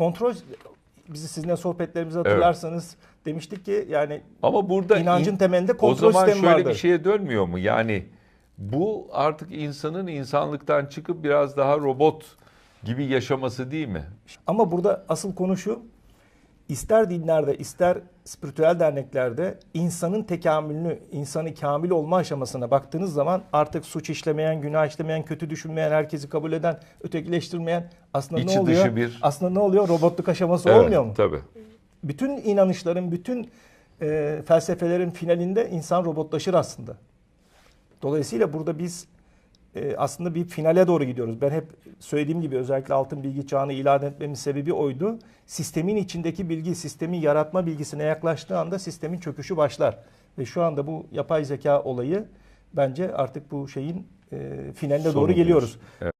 kontrol bizi sizinle sohbetlerimizi hatırlarsanız demiştik ki yani Ama burada inancın in- temelinde o kontrol zaman sistemi şöyle vardır. bir şeye dönmüyor mu? Yani bu artık insanın insanlıktan çıkıp biraz daha robot gibi yaşaması değil mi? Ama burada asıl konu şu. İster dinlerde ister spiritüel derneklerde insanın tekamülünü, insanı kamil olma aşamasına baktığınız zaman artık suç işlemeyen, günah işlemeyen, kötü düşünmeyen, herkesi kabul eden, ötekileştirmeyen aslında İçi ne oluyor? dışı bir- Aslında ne oluyor? Robotluk aşaması olmuyor mu? Tabii. Bütün inanışların, bütün e, felsefelerin finalinde insan robotlaşır aslında. Dolayısıyla burada biz e, aslında bir finale doğru gidiyoruz. Ben hep söylediğim gibi özellikle altın bilgi çağını ilan etmemin sebebi oydu. Sistemin içindeki bilgi, sistemi yaratma bilgisine yaklaştığı anda sistemin çöküşü başlar. Ve şu anda bu yapay zeka olayı bence artık bu şeyin e, finaline Sonu doğru geliyoruz. diyorsun.